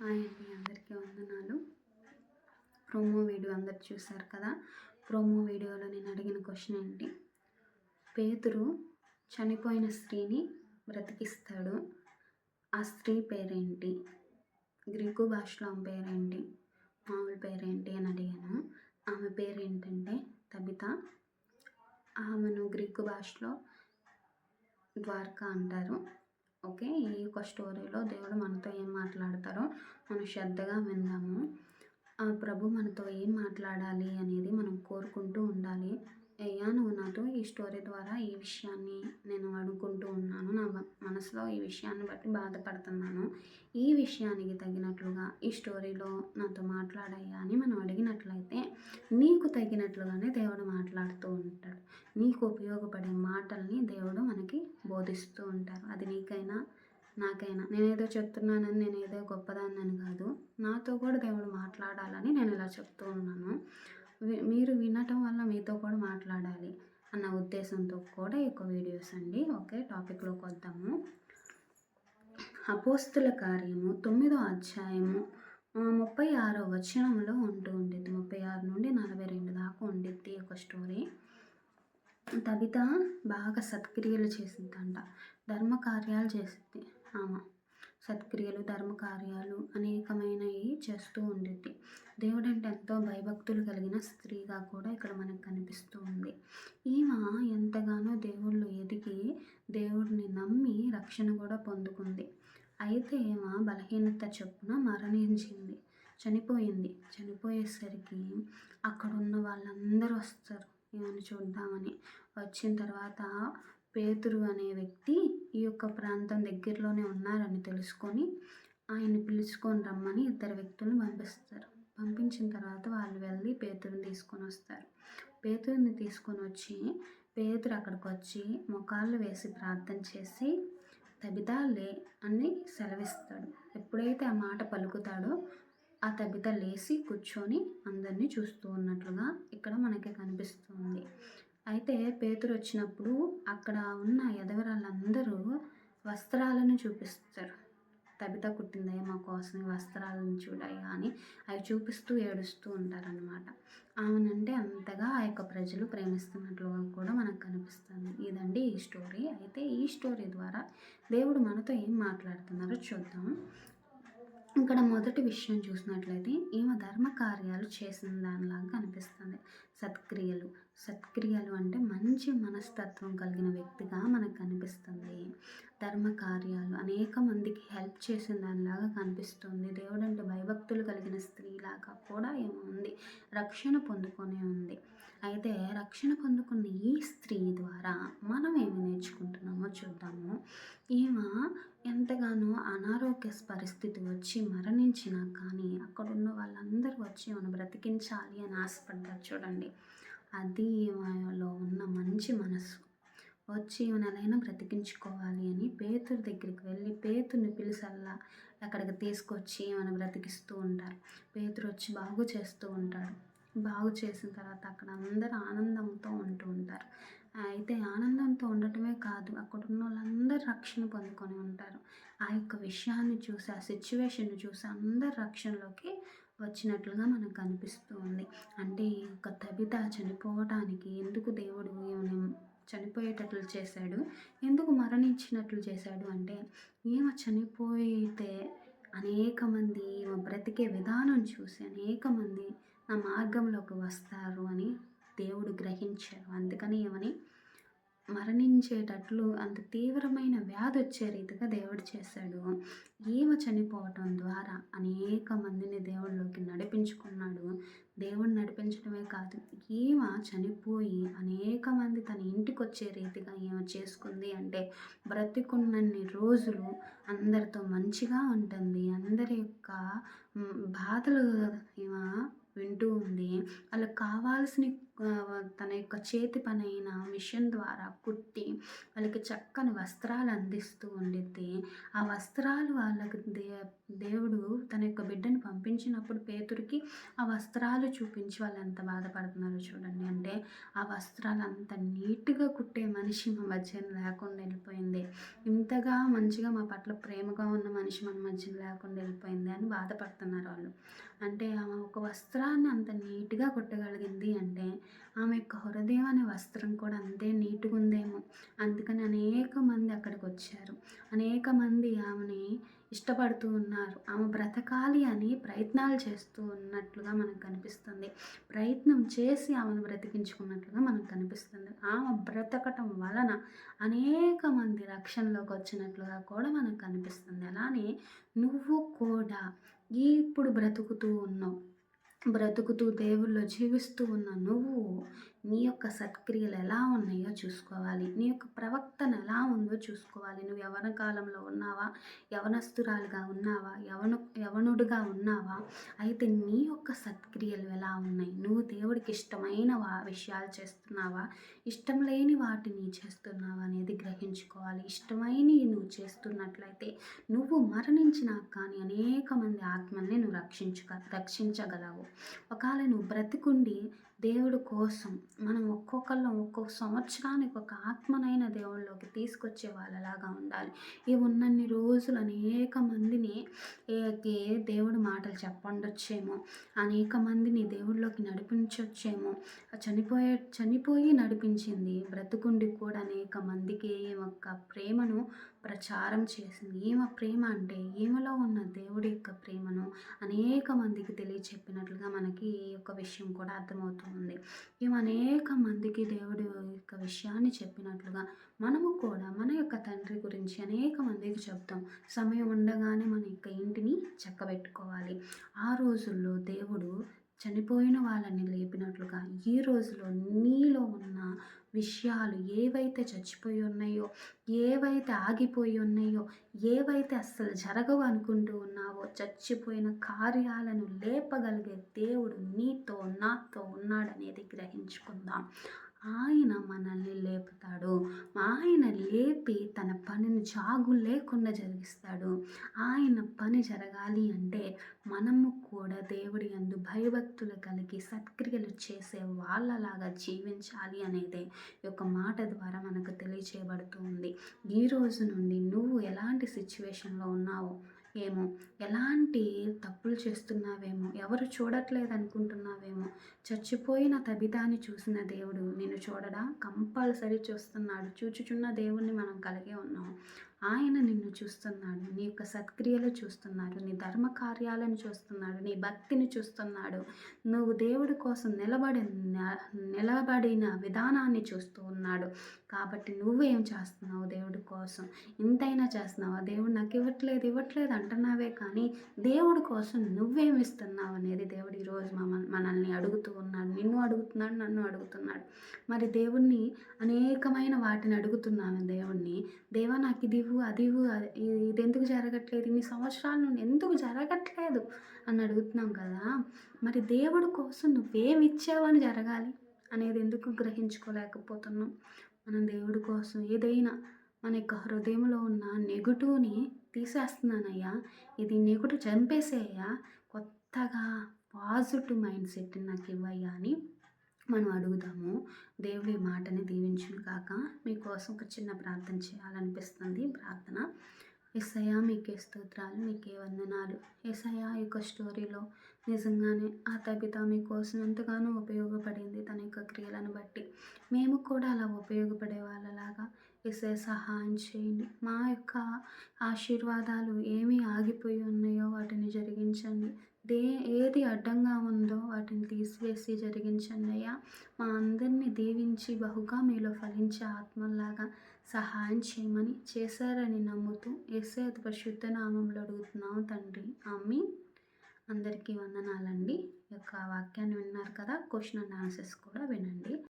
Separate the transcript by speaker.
Speaker 1: Hi అండి అందరికీ వందనాలు. ప్రోమో వీడియో అందరు చూశారు కదా? ప్రోమో వీడియోలో నేను అడిగిన క్వశ్చన్ ఏంటి? పేతురు చనిపోయిన స్త్రీని బ్రతికిస్తాడు. ఆ స్త్రీ పేరేంటి? గ్రీకు భాషలో ఆమె పేరేంటి? మామూలు పేరేంటి అని అడిగాను. ఆమె పేరేంటంటే తబిత. ఆమెను గ్రీకు భాషలో ద్వారకా అంటారు. ఓకే? ఈ యొక్క స్టోరీలో దేవుడు మనతో ఏం మాట్లాడతారో మనం శ్రద్ధగా విందాము. ఆ ప్రభు మనతో ఏం మాట్లాడాలి అనేది మనం కోరుకుంటూ ఉండాలి. అయ్యా! నువ్వు నాతో ఈ స్టోరీ ద్వారా ఈ విషయాన్ని నేను అడుగుకుంటూ ఉన్నాను. నా మనసులో ఈ విషయాన్ని బట్టి బాధపడుతున్నాను. ఈ విషయానికి తగినట్లుగా ఈ స్టోరీలో నాతో మాట్లాడయ్యా అని మనం అడిగినట్లయితే నీకు తగినట్లుగానే దేవుడు మాట్లాడుతూ ఉంటాడు. నీకు ఉపయోగపడే మాటల్ని దేవుడు మనకి బోధిస్తూ ఉంటారు. అది నీకైనా నాకైనా. నేనేదో చెప్తున్నానని నేను ఏదో గొప్పదాన్ని కాదు. నాతో కూడా దేవుడు మాట్లాడాలని నేను ఇలా చెప్తూ ఉన్నాను. మీరు వినటం వల్ల మీతో కూడా మాట్లాడాలి అన్న ఉద్దేశంతో కూడా ఈ వీడియోస్ అండి. ఓకే టాపిక్లోకి వద్దాము. అపోస్తుల కార్యము తొమ్మిదో అధ్యాయము ముప్పై ఆరో వచనంలో ఉంటూ ఉండేది. ముప్పై ఆరు నుండి నలభై రెండు దాకా ఉండిద్ది ఒక స్టోరీ. తబిత బాగా సత్క్రియలు చేసిందంట ధర్మ కార్యాలు చేసింది. ఆమె సత్క్రియలు ధర్మకార్యాలు అనేకమైనవి చేస్తూ ఉండేది దేవుడు అంటే ఎంతో భయభక్తులు కలిగిన స్త్రీగా కూడా ఇక్కడ మనకు కనిపిస్తూ ఉంది. ఈమె ఎంతగానో దేవుళ్ళు ఎదిగి దేవుడిని నమ్మి రక్షణ కూడా పొందుకుంది. అయితే ఈమె బలహీనత చొప్పున మరణించింది. చనిపోయింది. చనిపోయేసరికి అక్కడ ఉన్న వాళ్ళందరూ వస్తారు. ఈమెను చూద్దామని. వచ్చిన తర్వాత పేతురు అనే వ్యక్తి ఈ యొక్క ప్రాంతం దగ్గరలోనే ఉన్నారని తెలుసుకొని ఆయన్ని పిలుచుకొని రమ్మని ఇద్దరు వ్యక్తులను పంపిస్తారు. పంపించిన తర్వాత వాళ్ళు వెళ్ళి పేతురుని తీసుకొని వస్తారు. పేతురుని తీసుకొని వచ్చి పేతురు అక్కడికి వచ్చి మొకాళ్ళు వేసి ప్రార్థన చేసి తబితా లే అని సెలవిస్తాడు. ఎప్పుడైతే ఆ మాట పలుకుతాడో ఆ తబిత లేచి కూర్చొని అందరినీ చూస్తూ ఉన్నట్లుగా ఇక్కడ మనకి అయితే పేతురు వచ్చినప్పుడు అక్కడ ఉన్న ఎదవరాళ్ళందరూ వస్త్రాలను చూపిస్తారు. తబిత కుట్టిందయ్య మా కోసం వస్త్రాలను చూడయ్యా అని అవి చూపిస్తూ ఏడుస్తూ ఉంటారనమాట ఆమెనంటే అంతగా ఆ యొక్క ప్రజలు ప్రేమిస్తున్నట్లుగా కూడా మనకు కనిపిస్తుంది. ఇదండి ఈ స్టోరీ. అయితే ఈ స్టోరీ ద్వారా దేవుడు మనతో ఏం మాట్లాడుతున్నారో చూద్దాం. ఇక్కడ మొదటి విషయం చూసినట్లయితే ఈమె ధర్మ కార్యాలు చేసిన దానిలాగా కనిపిస్తుంది. సత్క్రియలు. సత్క్రియలు అంటే మంచి మనస్తత్వం కలిగిన వ్యక్తిగా మనకు కనిపిస్తుంది. ధర్మ కార్యాలు అనేక మందికి హెల్ప్ చేసిన దానిలాగా కనిపిస్తుంది. దేవుడు అంటే భయభక్తులు కలిగిన స్త్రీలాగా కూడా ఏమో ఉంది. రక్షణ పొందుకొని ఉంది. అయితే రక్షణ పొందుకున్న ఈ స్త్రీ ద్వారా మనం ఏమి నేర్చుకుంటున్నామో చూద్దాము. ఈమె ఎంతగానో అనారోగ్య పరిస్థితి వచ్చి మరణించినా కానీ అక్కడున్న వాళ్ళందరూ వచ్చి మనం బ్రతికించాలి అని ఆశపడ్డారు చూడండి. అది ఈమెలో ఉన్న మంచి మనసు వచ్చి నెలైనా బ్రతికించుకోవాలి అని పేతుడి దగ్గరికి వెళ్ళి పేతుని పిలిసల్లా అక్కడికి తీసుకొచ్చి మనం బ్రతికిస్తూ ఉంటారు. పేతురు వచ్చి బాగు చేస్తూ ఉంటాడు. బాగు చేసిన తర్వాత అక్కడ అందరూ ఆనందంతో ఉంటూ ఉంటారు. అయితే ఆనందంతో ఉండటమే కాదు అక్కడ ఉన్న వాళ్ళందరూ రక్షణ పొందుకొని ఉంటారు. ఆ యొక్క విషయాన్ని చూసి ఆ సిచ్యువేషన్ చూసి అందరు రక్షణలోకి వచ్చినట్లుగా మనకు కనిపిస్తూ ఉంది అంటే ఈ యొక్క తబిత చనిపోవటానికి ఎందుకు దేవుడు చనిపోయేటట్లు చేశాడు? ఎందుకు మరణించినట్లు చేశాడు? అంటే ఈమె చనిపోయితే అనేక మంది ఈమె బ్రతికే విధానం చూసి అనేక మంది నా మార్గంలోకి వస్తారు అని దేవుడు గ్రహించారు అందుకని ఏమని మరణించేటట్లు అంత తీవ్రమైన వ్యాధి వచ్చే రీతిగా దేవుడు చేశాడు ఈమె చనిపోవటం ద్వారా అనేక మందిని దేవుడిలోకి నడిపించుకున్నాడు. దేవుడు నడిపించడమే కాదు ఈమె చనిపోయి అనేక మంది తన ఇంటికి వచ్చే రీతిగా ఈమె చేసుకుంది అంటే బ్రతికున్నన్ని రోజులు అందరితో మంచిగా ఉంటుంది. అందరి యొక్క బాధలు ఈమె వింటూ ఉంది. వాళ్ళకి కావాల్సిన తన యొక్క చేతి పనైన మిషన్ ద్వారా కుట్టి వాళ్ళకి చక్కని వస్త్రాలు అందిస్తూ ఉండిద్ది. ఆ వస్త్రాలు వాళ్ళకి దే దేవుడు తన యొక్క బిడ్డను పంపించినప్పుడు పేతురికి ఆ వస్త్రాలు చూపించి వాళ్ళు ఎంత బాధపడుతున్నారో చూడండి. అంటే ఆ వస్త్రాలు అంత నీట్గా కుట్టే మనిషి మా మధ్యన లేకుండా వెళ్ళిపోయింది. ఇంతగా మంచిగా మా పట్ల ప్రేమగా ఉన్న మనిషి మన మధ్య లేకుండా వెళ్ళిపోయింది అని బాధపడుతున్నారు వాళ్ళు. అంటే ఆమె ఒక వస్త్రాన్ని అంత నీట్గా కుట్టగలిగింది అంటే ఆమె యొక్క హృదయం అనే వస్త్రం కూడా అంతే నీట్గా ఉందేమో అందుకని అనేక మంది అక్కడికి వచ్చారు అనేక మంది ఆమెని ఇష్టపడుతూ ఉన్నారు. ఆమె బ్రతకాలి అని ప్రయత్నాలు చేస్తూ ఉన్నట్లుగా మనకు కనిపిస్తుంది. ప్రయత్నం చేసి ఆమెను బ్రతికించుకున్నట్లుగా మనకు కనిపిస్తుంది. ఆమె బ్రతకటం వలన అనేక మంది రక్షణలోకి వచ్చినట్లుగా కూడా మనకు కనిపిస్తుంది. అలానే నువ్వు కూడా ఇప్పుడు బ్రతుకుతూ ఉన్నావు. బ్రతుకుతూ దేవుల్లో జీవిస్తూ ఉన్న నువ్వు నీ యొక్క సత్క్రియలు ఎలా ఉన్నాయో చూసుకోవాలి. నీ యొక్క ప్రవక్తన ఎలా ఉందో చూసుకోవాలి. నువ్వు యవన కాలంలో ఉన్నావా? యవనస్తురాలుగా ఉన్నావా? యవను యవనుడుగా ఉన్నావా? అయితే నీ యొక్క సత్క్రియలు ఎలా ఉన్నాయి? నువ్వు దేవుడికి ఇష్టమైన వా విషయాలు చేస్తున్నావా? ఇష్టం లేని వాటిని చేస్తున్నావా అనేది గ్రహించుకోవాలి. ఇష్టమైన నువ్వు చేస్తున్నట్లయితే నువ్వు మరణించినా కానీ అనేక మంది ఆత్మల్ని నువ్వు రక్షించుక రక్షించగలవు. ఒకవేళ నువ్వు బ్రతికుండి దేవుడు కోసం మనం ఒక్కొక్కళ్ళు ఒక్కొక్క సంవత్సరానికి ఒక ఆత్మనైన దేవుళ్ళలోకి తీసుకొచ్చే వాళ్ళలాగా ఉండాలి. ఈ ఉన్నన్ని రోజులు అనేక మందిని దేవుడు మాటలు చెప్పండొచ్చేమో అనేక మందిని దేవుళ్ళలోకి నడిపించొచ్చేమో. చనిపోయే చనిపోయి నడిపించింది బ్రతుకుండి కూడా అనేక మందికి యొక్క ప్రేమను ప్రచారం చేసింది. ఈమె ప్రేమ అంటే ఈమెలో ఉన్న దేవుడి యొక్క ప్రేమను అనేక మందికి తెలియచెప్పినట్లుగా మనకి ఈ యొక్క విషయం కూడా అర్థమవుతుంది. ఇవి అనేక మందికి దేవుడు యొక్క విషయాన్ని చెప్పినట్లుగా మనము కూడా మన యొక్క తండ్రి గురించి అనేక మందికి చెప్తాం. సమయం ఉండగానే మన యొక్క ఇంటిని చక్కబెట్టుకోవాలి. ఆ రోజుల్లో దేవుడు చనిపోయిన వాళ్ళని లేపినట్లుగా ఈ రోజులో నీలో ఉన్న విషయాలు ఏవైతే చచ్చిపోయి ఉన్నాయో ఏవైతే ఆగిపోయి ఉన్నాయో ఏవైతే అస్సలు జరగవు అనుకుంటూ ఉన్నావో చచ్చిపోయిన కార్యాలను లేపగలిగే దేవుడు నీతో నాతో ఉన్నాడనేది గ్రహించుకుందాం. ఆయన మనల్ని లేపుతాడు. ఆయన లేపి తన పనిని జాగు లేకుండా జరిగిస్తాడు. ఆయన పని జరగాలి అంటే మనము కూడా దేవుడి అందు భయభక్తులు కలిగి సత్క్రియలు చేసే వాళ్ళలాగా జీవించాలి అనేది యొక్క మాట ద్వారా మనకు తెలియచేయబడుతుంది ఈ రోజు నుండి నువ్వు ఎలాంటి సిచ్యువేషన్లో ఉన్నావో ఏమో ఎలాంటి తప్పులు చేస్తున్నావేమో ఎవరు చూడట్లేదు అనుకుంటున్నావేమో చచ్చిపోయిన తబితాన్ని చూసిన దేవుడు నిన్ను చూడడా? కంపల్సరీ చూస్తున్నాడు. చూచుచున్న దేవుణ్ణి మనం కలిగే ఉన్నాం. ఆయన నిన్ను చూస్తున్నాడు నీ యొక్క సత్క్రియలు చూస్తున్నాడు నీ ధర్మ కార్యాలను చూస్తున్నాడు నీ భక్తిని చూస్తున్నాడు. నువ్వు దేవుడి కోసం నిలబడి నిలబడిన విధానాన్ని చూస్తూ ఉన్నాడు. కాబట్టి నువ్వేం చేస్తున్నావు దేవుడి కోసం? ఇంతైనా చేస్తున్నావా? దేవుడు నాకు ఇవ్వట్లేదు ఇవ్వట్లేదు అంటున్నావే కానీ దేవుడి కోసం నువ్వేమి ఇస్తున్నావు అనేది దేవుడు ఈరోజు మనల్ని అడుగుతూ ఉన్నాడు. నిన్ను అడుగుతున్నాడు నన్ను అడుగుతున్నాడు. మరి దేవుణ్ణి అనేకమైన వాటిని అడుగుతున్నాను దేవుణ్ణి. దేవా నాకు ఇది ఇవ్వు అది ఇవ్వు ఇది ఎందుకు జరగట్లేదు? ఇన్ని సంవత్సరాల నుండి ఎందుకు జరగట్లేదు? అని అడుగుతున్నాం కదా. మరి దేవుడు కోసం నువ్వేమి ఇచ్చావని జరగాలి అనేది ఎందుకు గ్రహించుకోలేకపోతున్నాం? మనం దేవుడి కోసం ఏదైనా మన యొక్క హృదయంలో ఉన్న నెగటివ్ని తీసేస్తున్నానయ్యా. ఇది నెగటివ్ చంపేసేయ్యా. కొత్తగా పాజిటివ్ మైండ్ సెట్ నాకు ఇవ్వయ్యా అని మనం అడుగుదాము దేవుడి మాటని దీవించును కాక మీకోసం ఒక చిన్న ప్రార్థన చేయాలనిపిస్తుంది. ప్రార్థన ఎస్ఐయా మీకే స్తోత్రాలు మీకే వందనాలు. ఎస్ఐయా యొక్క స్టోరీలో నిజంగానే ఆ తబిత మీకోసం ఎంతగానో ఉపయోగపడింది తన యొక్క క్రియలను బట్టి. మేము కూడా అలా ఉపయోగపడే వాళ్ళలాగా ఎస్ఐ సహాయం చేయండి. మా యొక్క ఆశీర్వాదాలు ఏమి ఆగిపోయి ఉన్నాయో వాటిని జరిగించండి. దే ఏది అడ్డంగా ఉందో వాటిని తీసివేసి జరిగించండి అయ్యా మా అందరినీ దీవించి బహుగా మీలో ఫలించే ఆత్మల్లాగా సహాయం చేయమని చేశారని నమ్ముతూ ఏసే పరిశుద్ధ నామంలో అడుగుతున్నాం తండ్రి. అమ్మి అందరికీ వందనాలండి. యొక్క వాక్యాన్ని విన్నారు కదా? క్వశ్చన్ అండ్ ఆన్సర్స్ కూడా వినండి.